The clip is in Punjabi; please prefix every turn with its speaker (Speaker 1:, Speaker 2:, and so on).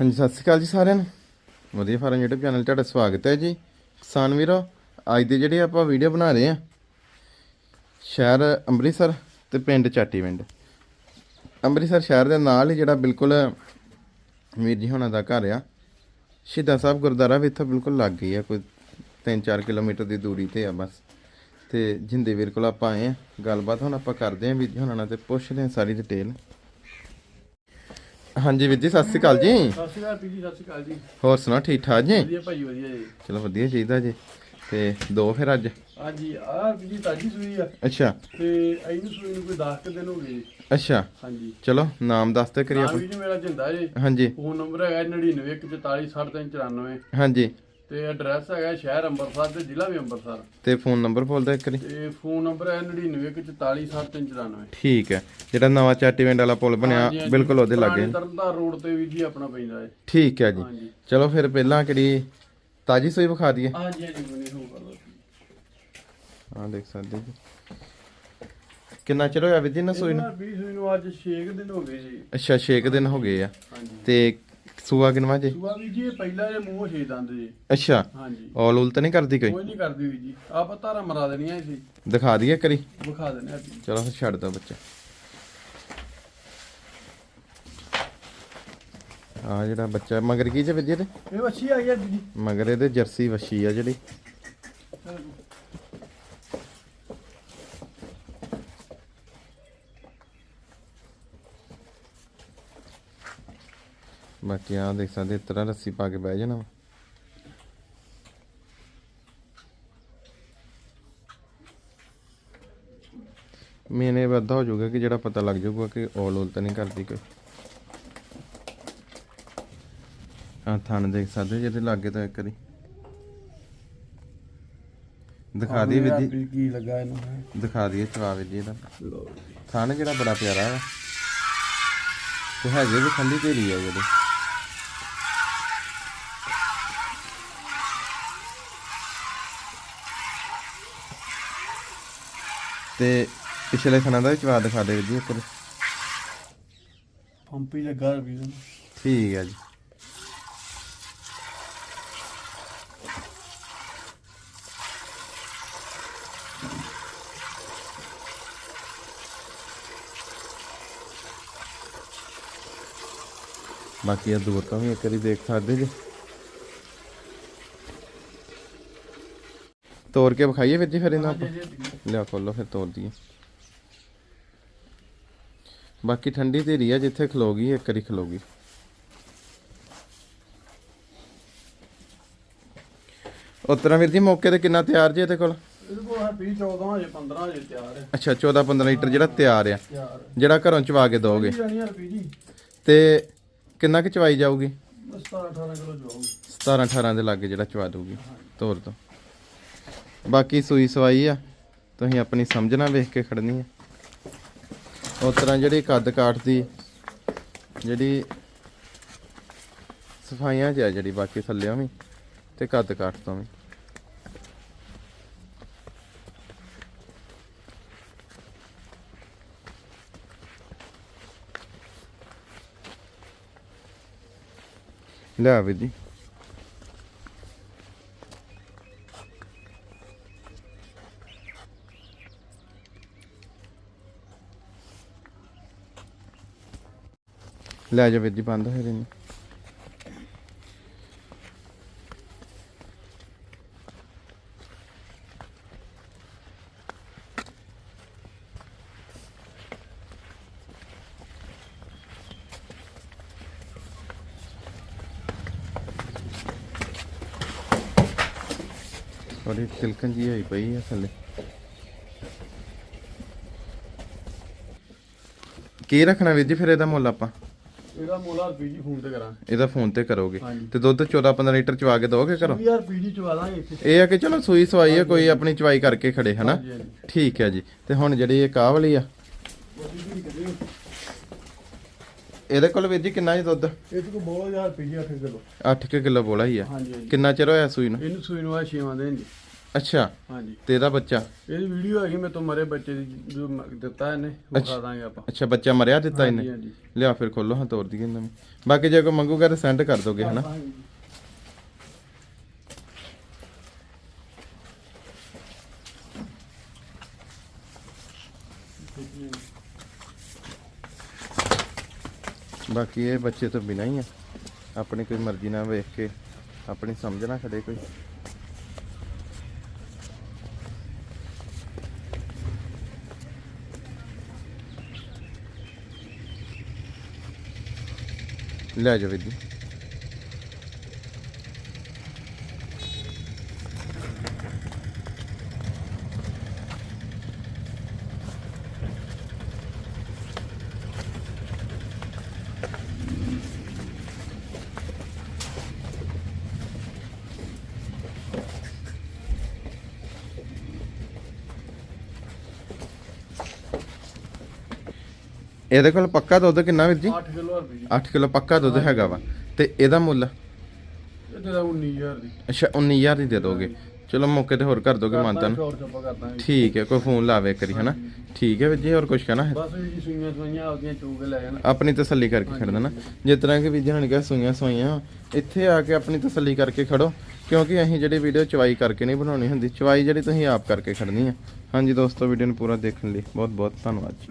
Speaker 1: ਹਾਂਜੀ, ਸਤਿ ਸ਼੍ਰੀ ਅਕਾਲ ਜੀ ਸਾਰਿਆਂ ਨੂੰ। ਵਧੀਆ ਫਾਰਮ YouTube ਚੈਨਲ 'ਤੇ ਤੁਹਾਡਾ ਸਵਾਗਤ ਹੈ ਜੀ। ਕਿਸਾਨ ਵੀਰੋ, ਅੱਜ ਦੇ ਜਿਹੜੇ ਆਪਾਂ ਵੀਡੀਓ ਬਣਾ ਰਹੇ ਆ ਸ਼ਹਿਰ ਅੰਮ੍ਰਿਤਸਰ ਤੇ ਪਿੰਡ ਚਾਟੀਵਿੰਡ। ਅੰਮ੍ਰਿਤਸਰ ਸ਼ਹਿਰ ਦੇ ਨਾਲ ਹੀ ਜਿਹੜਾ ਬਿਲਕੁਲ ਵੀਰ ਜੀ ਹੋਣਾ ਦਾ ਘਰ ਆ। ਸ਼ਹੀਦਾਂ ਸਾਹਿਬ ਗੁਰਦੁਆਰਾ ਵੀ ਇੱਥੋਂ ਬਿਲਕੁਲ ਲੱਗ ਗਈ ਆ, ਕੋਈ 3-4 ਕਿਲੋਮੀਟਰ ਦੀ ਦੂਰੀ ਤੇ ਆ ਬਸ। ਤੇ ਜਿੰਦੇ ਵੀਰ ਕੋਲ ਆਪਾਂ ਆਏ ਆ ਗੱਲਬਾਤ ਹੁਣ ਆਪਾਂ ਕਰਦੇ ਆ ਵੀਰ ਜੀ ਹੋਣਾ ਨਾਲ ਤੇ ਪੁੱਛਦੇ ਆ ਸਾਰੀ ਡਿਟੇਲ ਹਾਂਜੀ ਵੀਰ ਜੀ ਸਤਿ ਸ਼੍ਰੀ ਅਕਾਲ ਜੀ।
Speaker 2: ਸਤਿ ਸ਼੍ਰੀ ਅਕਾਲ ਪੀਜੀ ਸਤਿ ਸ਼੍ਰੀ ਅਕਾਲ ਜੀ।
Speaker 1: ਹੋਰ ਸੁਣਾ ਠੀਕ ਠਾਕ ਜੀ?
Speaker 2: ਵਧੀਆ ਭਾਜੀ ਵਧੀਆ ਜੀ।
Speaker 1: ਚਲੋ ਵਧੀਆ ਚਾਹੀਦਾ ਜੀ। ਤੇ ਦੋ ਫਿਰ ਅੱਜ?
Speaker 2: ਹਾਂਜੀ ਆਹ ਪੀਜੀ ਤਾਜੀ ਸੂਈ ਆ।
Speaker 1: ਅੱਛਾ।
Speaker 2: ਤੇ ਇਹਨੂੰ ਸੂਈ ਨੂੰ ਕੋਈ 10 ਕੁ ਦਿਨ ਹੋ ਗਏ। ਜੀ
Speaker 1: ਅੱਛਾ।
Speaker 2: ਹਾਂਜੀ।
Speaker 1: ਚਲੋ ਨਾਮ ਦੱਸ ਤੇ ਕਰੀਏ
Speaker 2: ਨਾਮ
Speaker 1: ਆਪਾਂ
Speaker 2: ਵੀ ਜੀ ਮੇਰਾ ਜਿੰਦਾ ਜੀ।
Speaker 1: ਹਾਂਜੀ।
Speaker 2: ਫੋਨ ਨੰਬਰ ਹੈਗਾ 9914437394
Speaker 1: ਹਾਂਜੀ।
Speaker 2: ਤੇ ਐਡਰੈਸ ਹੈਗਾ ਸ਼ਹਿਰ ਅੰਮ੍ਰਿਤਸਰ ਤੇ ਜ਼ਿਲ੍ਹਾ ਵੀ ਅੰਮ੍ਰਿਤਸਰ
Speaker 1: ਤੇ ਫੋਨ ਨੰਬਰ ਬੋਲਦਾ ਇੱਕ ਵਾਰੀ।
Speaker 2: ਤੇ ਫੋਨ ਨੰਬਰ ਹੈ 9914437394
Speaker 1: ਠੀਕ ਹੈ। ਜਿਹੜਾ ਨਵਾਂ ਚਾਟੀਵਿੰਡ ਵਾਲਾ ਪੁਲ ਬਣਿਆ। ਬਿਲਕੁਲ ਉਹਦੇ ਲਾਗੇ।
Speaker 2: ਤਰਨਤਾਰਨ ਰੋਡ ਤੇ ਵੀ ਜੀ ਆਪਣਾ ਪੈਂਦਾ ਹੈ।
Speaker 1: ਠੀਕ ਹੈ ਜੀ। ਚਲੋ ਫਿਰ ਪਹਿਲਾਂ ਕਿਹੜੀ ਤਾਜੀ ਸੂਈ ਵਿਖਾ ਦਈਏ।
Speaker 2: ਹਾਂਜੀ ਹਾਂਜੀ ਬਣੀ ਹੋਊਗਾ
Speaker 1: ਹਾਂ ਦੇਖ ਸਕਦੇ ਜੀ ਕਿੰਨਾ ਚਿਰ ਹੋਇਆ ਜੀ ਨਾ ਸੂਈ ਨੂੰ?
Speaker 2: ਇਹਨਾਂ 20 ਸੂਈ ਨੂੰ ਅੱਜ 6 ਦਿਨ ਹੋ ਗਏ ਜੀ।
Speaker 1: ਅੱਛਾ 6 ਦਿਨ ਹੋ ਗਏ ਆ। ਤੇ ਸੂਆ ਕਿਨਵਾ ਜੀ?
Speaker 2: ਸੁਆ ਵੀ ਜੀ ਇਹ ਪਹਿਲਾ ਇਹ ਮੂੰਹ ਛੇ ਦੰਦ ਜੀ।
Speaker 1: ਅੱਛਾ।
Speaker 2: ਹਾਂਜੀ।
Speaker 1: ਔਲ ਉਲ ਤਾਂ ਨਹੀਂ ਕਰਦੀ ਕੋਈ?
Speaker 2: ਕੋਈ ਨਹੀਂ ਕਰਦੀ ਵੀ ਜੀ। ਆਪਾਂ ਧਾਰਾ ਮਰਾ ਦੇਣੀਆਂ ਸੀ।
Speaker 1: ਦਿਖਾ ਦਈਏ ਕਰੀ
Speaker 2: ਵਿਖਾ ਦਿੰਦੇ ਆ ਜੀ
Speaker 1: ਚਲੋ ਫਿਰ ਛੱਡ ਦੋ ਬੱਚਾ। ਆ ਜਿਹੜਾ ਬੱਚਾ ਮਗਰ ਕੀ ਜੇ ਵੱਜੇ ਤੇ?
Speaker 2: ਇਹ ਵੱਛੀ ਆ ਗਿਆ ਜੀ।
Speaker 1: ਮਗਰ ਇਹਦੇ ਜਰਸੀ ਵਸ਼ੀ ਆ ਜਿਹੜੀ। ਬਾਕੀ ਆ ਦੇਖ ਸਕਦੇ ਇਸ ਤਰ੍ਹਾਂ ਰੱਸੀ ਪਾ ਕੇ ਬਹਿ ਜਾਣਾ ਵਾ। ਮੈਨੇ ਵਾਧਾ ਹੋ ਜਾਊਗਾ ਕਿ ਜਿਹੜਾ ਪਤਾ ਲੱਗ ਜਾਊਗਾ ਕਿ ਔਲ ਔਲ ਤਾਂ ਨਹੀਂ ਕਰਦੀ ਕੋਈ। ਆ ਥਣ ਦੇਖ ਸਕਦੇ ਜਿਹਦੇ ਲਾਗੇ ਤਾਂ ਇੱਕ ਵਾਰੀ। ਦਿਖਾ ਵੀਰ ਜੀ
Speaker 2: ਕੀ ਲੱਗਾ ਇਹਨੂੰ
Speaker 1: ਦਿਖਾ ਦਈਏ ਚਵਾ ਜੀ ਇਹਦਾ। ਥਣ ਜਿਹੜਾ ਬੜਾ ਪਿਆਰਾ ਵਾ। ਤੇ ਹੈਗੇ ਵੀ ਠੰਡੀ ਢੇਰੀ ਆ ਜਿਹੜੇ। ਤੇ ਪਿਛਲੇ ਥਣਾਂ ਦਾ ਵੀ ਚਵਾ ਦਿਖਾ ਦੇ ਜੀ ਵਾਰੀ।
Speaker 2: ਪੰਪੀ ਲੱਗਾ ਵੀ
Speaker 1: ਠੀਕ ਹੈ ਜੀ। ਬਾਕੀ ਇਹ ਦੂਰ ਤੋਂ ਵੀ ਇੱਕ ਵਾਰੀ ਦੇਖ ਸਕਦੇ ਜੀ। ਤੋੜ ਕੇ ਵਿਖਾਈਏ ਵੀਰ ਜੀ ਫਿਰ ਇਹਨਾਂ ਆਪਾਂ? ਲਿਆ ਖੋਲੋ ਫਿਰ ਤੋੜ ਦਈਏ। ਬਾਕੀ ਠੰਡੀ ਧੀਰੀ ਆ ਜਿੱਥੇ ਖਲੋਗੀ ਇੱਕ ਵਾਰੀ ਖਲੋਗੀ ਉਤਰਾ ਵੀਰ ਜੀ ਮੌਕੇ ਤੇ ਕਿੰਨਾ ਤਿਆਰ ਜੀ ਇਹਦੇ ਕੋਲ?
Speaker 2: ਇਹਦੇ ਕੋਲ ਹੈ 20 14 ਹਜੇ 15 ਹਜੇ ਤਿਆਰ ਹੈ।
Speaker 1: ਅੱਛਾ 14 15 ਲੀਟਰ ਜਿਹੜਾ ਤਿਆਰ ਆ। ਜਿਹੜਾ ਘਰੋਂ ਚਵਾ ਕੇ ਦੋਗੇ।
Speaker 2: ਜੀ
Speaker 1: ਤੇ ਕਿੰਨਾ ਕੁ ਚਵਾਈ ਜਾਊਗੀ?
Speaker 2: 17 18 ਕਿਲੋ ਜਵਾਉ
Speaker 1: 17 18 ਦੇ ਲਾਗੇ ਜਿਹੜਾ ਚਵਾ ਦਊਗੀ। ਤੋਰ ਤੋਂ ਬਾਕੀ ਸੂਈ ਸਵਾਈ ਆ। ਤੁਸੀਂ ਆਪਣੀ ਸਮਝ ਨਾਲ ਵੇਖ ਕੇ ਖੜਨੀ ਆ। ਉਸ ਤਰ੍ਹਾਂ ਜਿਹੜੀ ਕੱਦ ਕਾਠ ਦੀ ਜਿਹੜੀ ਸਫਾਈਆਂ 'ਚ ਆ ਜਿਹੜੀ, ਬਾਕੀ ਥੱਲਿਓਂ ਵੀ ਤੇ ਕੱਦ ਕਾਠ ਤੋਂ ਵੀ। ਲੈ ਵੀ ਜੀ। ਲੈ ਜਾ ਵੀਰ ਜੀ, ਬੰਦ ਹੋਏ ਨੇ ਥੋੜੀ ਤਿਲਕਣ ਜੀ ਹੋਈ ਪਈ ਆ ਥੱਲੇ। ਕੀ ਰੱਖਣਾ ਵੀਰ ਜੀ ਫਿਰ ਇਹਦਾ ਮੁੱਲ ਆਪਾਂ?
Speaker 2: ਇਹਦਾ ਮੋਲਾ ਰੁਪਈ ਜੀ ਫੋਨ ਤੇ ਕਰਾਂ
Speaker 1: ਇਹਦਾ ਫੋਨ ਤੇ ਕਰੋਗੇ।
Speaker 2: ਹਾਂਜੀ।
Speaker 1: ਤੇ ਦੁੱਧ 14 15 ਲੀਟਰ ਚਵਾ ਕੇ ਦੋਗੇ ਘਰੋਂ?
Speaker 2: 20000 ਰੁਪਈ ਜੀ ਚਵਾ ਦਾਂਗੇ ਇੱਥੇ।
Speaker 1: ਇਹ ਆ ਕਿ ਚਲੋ ਸੂਈ ਸਵਾਈ ਆ ਕੋਈ ਆਪਣੀ ਚਵਾਈ ਕਰਕੇ ਖੜੇ ਹਨਾ?
Speaker 2: ਹਾਂਜੀ, ਹਾਂਜੀ।
Speaker 1: ਠੀਕ ਹੈ ਜੀ। ਤੇ ਹੁਣ ਜਿਹੜੀ ਇਹ ਕਾਹ ਵਾਲੀ ਆ? ਇਹਦੇ ਕੋਲ ਵੀਰ ਜੀ ਕਿੰਨਾ ਜੀ ਦੁੱਧ?
Speaker 2: ਇਹ ਤੋਂ ਬਹੁਤ ਹਜ਼ਾਰ ਰੁਪਈ ਜੀ 8 ਕਿਲੋ।
Speaker 1: 8 ਕਿਲੋ ਬੋਲਾ ਹੀ ਆ।
Speaker 2: ਹਾਂਜੀ ਹਾਂਜੀ।
Speaker 1: ਕਿੰਨਾ ਚਿਰ ਹੋਇਆ ਸੂਈ ਨੂੰ?
Speaker 2: ਇਹਨੂੰ ਸੂਈ ਨੂੰ ਆ ਛੇਵਾਂ ਦੇਣ ਜੀ
Speaker 1: ਅੱਛਾ।
Speaker 2: ਹਾਂਜੀ।
Speaker 1: ਤੇ ਇਹਦਾ ਬੱਚਾ?
Speaker 2: ਇਹਦੀ ਵੀਡੀਓ ਹੈਗੀ ਮੇਰੇ ਤੋਂ ਮਰੇ ਬੱਚੇ ਦੀ ਜੋ ਮ- ਦਿੱਤਾ ਇਹਨੇ ਉਹ ਖਾ ਦਾਂਗੇ ਆਪਾਂ।
Speaker 1: ਅੱਛਾ ਬੱਚਾ ਮਰਿਆ ਦਿੱਤਾ
Speaker 2: ਹਾਂਜੀ
Speaker 1: ਇਹਨੇ?
Speaker 2: ਹਾਂਜੀ
Speaker 1: ਲਿਆ ਫਿਰ ਖੋਲੋ ਹਾਂ ਤੋਰ ਦਈਏ ਇਹਨਾਂ ਨੂੰ ਬਾਕੀ ਜੇ ਕੋਈ ਮੰਗੂਗਾ ਤਾਂ ਸੈਂਡ ਕਰ ਦੋਗੇ ਹਨਾ। ਬਾਕੀ ਇਹ ਬੱਚੇ ਤੋਂ ਬਿਨਾਂ ਹੀ ਆ। ਆਪਣੀ ਕੋਈ ਮਰਜ਼ੀ ਨਾਲ ਵੇਖ ਕੇ ਆਪਣੀ ਸਮਝ ਨਾ ਖੜੇ ਕੋਈ। ਲੈ ਜਾ ਵੀਰ ਜੀ। ਇਹਦੇ ਕੋਲ ਪੱਕਾ ਦੁੱਧ ਕਿੰਨਾ ਵੀਰ ਜੀ?
Speaker 2: 8 ਕਿਲੋ ਰੁਪਏ ਜੀ।
Speaker 1: 8 ਕਿਲੋ ਪੱਕਾ ਦੁੱਧ ਹੈਗਾ ਵਾ। ਤੇ ਇਹਦਾ ਮੁੱਲ?
Speaker 2: ਇਹਦੇ ਦਾ 19000 ਦੀ।
Speaker 1: ਅੱਛਾ 19000 ਦੀ ਦੇ ਦੋਗੇ। ਚਲੋ ਮੌਕੇ ਤੇ ਹੋਰ ਕਰ ਦੋਗੇ ਮਾਨਤਾ ਨੂੰ
Speaker 2: ਸ਼ੋਰ ਚੱਪਾ ਕਰਦਾ
Speaker 1: ਠੀਕ ਹੈ ਕੋਈ ਫੋਨ ਲਾਵੇ ਕਰੀ ਹਨਾ? ਠੀਕ ਹੈ ਵੀਰ ਜੀ ਹੋਰ ਕੁਝ ਕਹਿਣਾ ਹੈ?
Speaker 2: ਬਸ ਵੀ ਜੀ ਸੂਈਆਂ ਸੂਈਆਂ ਆਪਦੀਆਂ ਚੂਕ ਕੇ ਲੈ ਜਾਣ।
Speaker 1: ਆਪਣੀ ਤਸੱਲੀ ਕਰਕੇ ਖੜਨਾ ਨਾ ਜਿਸ ਤਰ੍ਹਾਂ ਕਿ ਵੀਰ ਜੀ ਨੇ ਕਿਹਾ ਸੂਈਆਂ ਸੂਈਆਂ ਇੱਥੇ ਆ ਕੇ ਆਪਣੀ ਤਸੱਲੀ ਕਰਕੇ ਖੜੋ। ਕਿਉਂਕਿ ਅਸੀਂ ਜਿਹੜੀ ਵੀਡੀਓ ਚਵਾਈ ਕਰਕੇ ਨਹੀਂ ਬਣਾਉਣੀ ਹੁੰਦੀ ਚਵਾਈ ਜਿਹੜੀ ਤੁਸੀਂ ਆਪ ਕਰਕੇ ਖੜਨੀ ਆ। ਹਾਂਜੀ ਦੋਸਤੋ ਵੀਡੀਓ ਨੂੰ ਪੂਰਾ ਦੇਖਣ ਲਈ ਬਹੁਤ ਬਹੁਤ ਧੰਨਵਾਦ